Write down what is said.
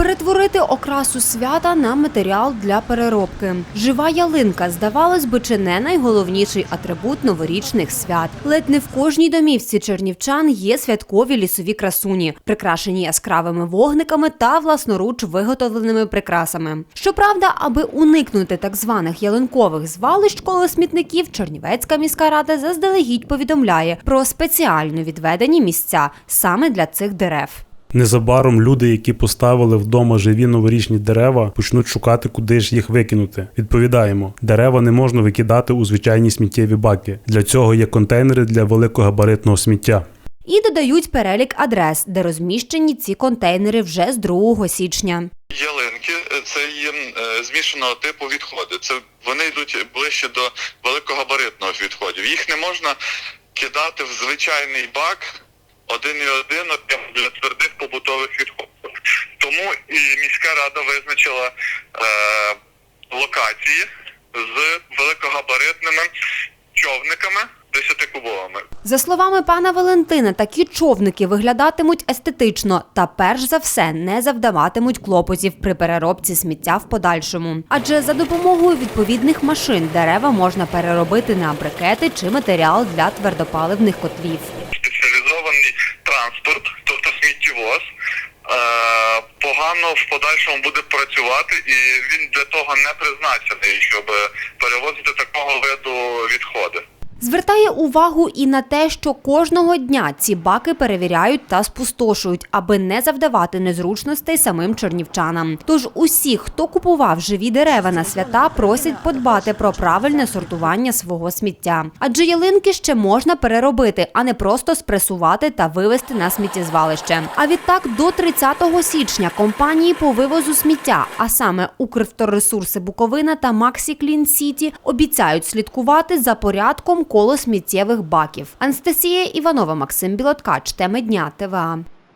Перетворити окрасу свята на матеріал для переробки. Жива ялинка, здавалось би, чи не найголовніший атрибут новорічних свят. Ледь не в кожній домівці чернівчан є святкові лісові красуні, прикрашені яскравими вогниками та власноруч виготовленими прикрасами. Щоправда, аби уникнути так званих ялинкових звалищ коло смітників, Чернівецька міська рада заздалегідь повідомляє про спеціально відведені місця саме для цих дерев. Незабаром люди, які поставили вдома живі новорічні дерева, почнуть шукати, куди ж їх викинути. Відповідаємо: дерева не можна викидати у звичайні сміттєві баки. Для цього є контейнери для великогабаритного сміття. І додають перелік адрес, де розміщені ці контейнери вже з 2 січня. Ялинки е, це є е, змішаного типу відходи. Це вони йдуть ближче до великогабаритного відходів. Їх не можна кидати в звичайний бак один і один окремо для твердих побутових відходів. Тому і міська рада визначила е, локації з великогабаритними човниками 10-кубовими. За словами пана Валентина, такі човники виглядатимуть естетично та перш за все не завдаватимуть клопотів при переробці сміття в подальшому. Адже за допомогою відповідних машин дерева можна переробити на брикети чи матеріал для твердопаливних котлів. Транспорт, тобто сміттєвоз, е, погано в подальшому буде працювати, і він для того не призначений, щоб перевозити такого виду відходи. Звертає увагу і на те, що кожного дня ці баки перевіряють та спустошують, аби не завдавати незручностей самим чернівчанам. Тож усі, хто купував живі дерева на свята, просять подбати про правильне сортування свого сміття. Адже ялинки ще можна переробити, а не просто спресувати та вивезти на сміттєзвалище. А відтак до 30 січня компанії по вивозу сміття, а саме Укрвторресурси Буковина та Максі Клін Сіті, обіцяють слідкувати за порядком коло сміттєвих баків. Анастасія Іванова, Максим Білоткач, теми дня ТВА.